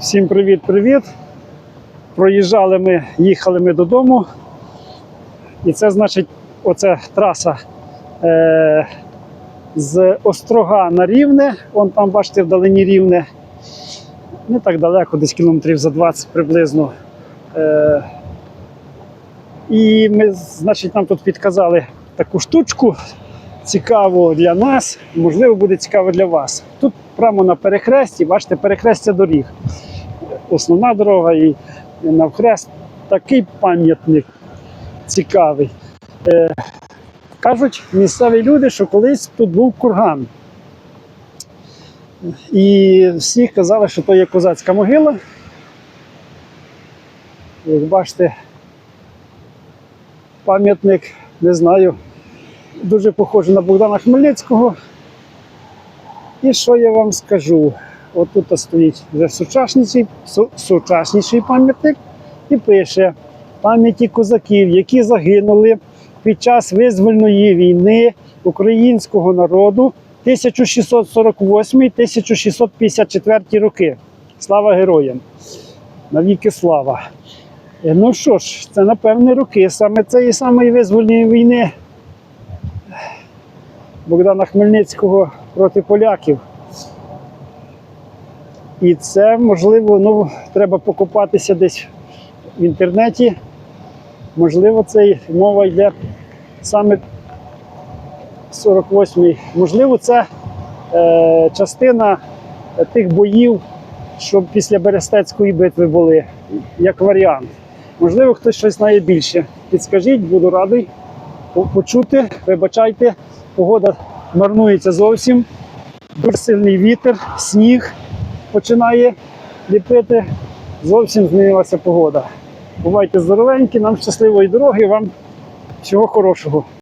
Всім привіт-привіт. Проїжджали ми, їхали ми додому. І це значить, оця траса е, з Острога на Рівне. Вон там, бачите, вдалині Рівне. Не так далеко, десь кілометрів за 20 приблизно. Е, і ми, значить, нам тут підказали таку штучку. Цікаво для нас, можливо, буде цікаво для вас. Тут прямо на перехресті, бачите, перехрестя доріг. Основна дорога і навхрест такий пам'ятник цікавий. Е, кажуть місцеві люди, що колись тут був курган. І всі казали, що то є козацька могила. Як бачите, пам'ятник, не знаю, дуже похожий на Богдана Хмельницького. І що я вам скажу? От тут стоїть вже сучасніший, сучасніший пам'ятник і пише пам'яті козаків, які загинули під час визвольної війни українського народу 1648-1654 роки. Слава героям! Навіки слава! Е, Ну що ж, це напевне роки саме цієї самої визвольної війни Богдана Хмельницького проти поляків. І це можливо, ну, треба покопатися десь в інтернеті. Можливо, це мова йде саме 48-й. Можливо, це е, частина тих боїв, що після Берестецької битви були, як варіант. Можливо, хтось щось знає більше. Підскажіть, буду радий почути. Вибачайте, погода марнується зовсім. Дуже сильний вітер, сніг починає ліпити. Зовсім змінилася погода. Бувайте здоровенькі, нам щасливої дороги, вам всього хорошого.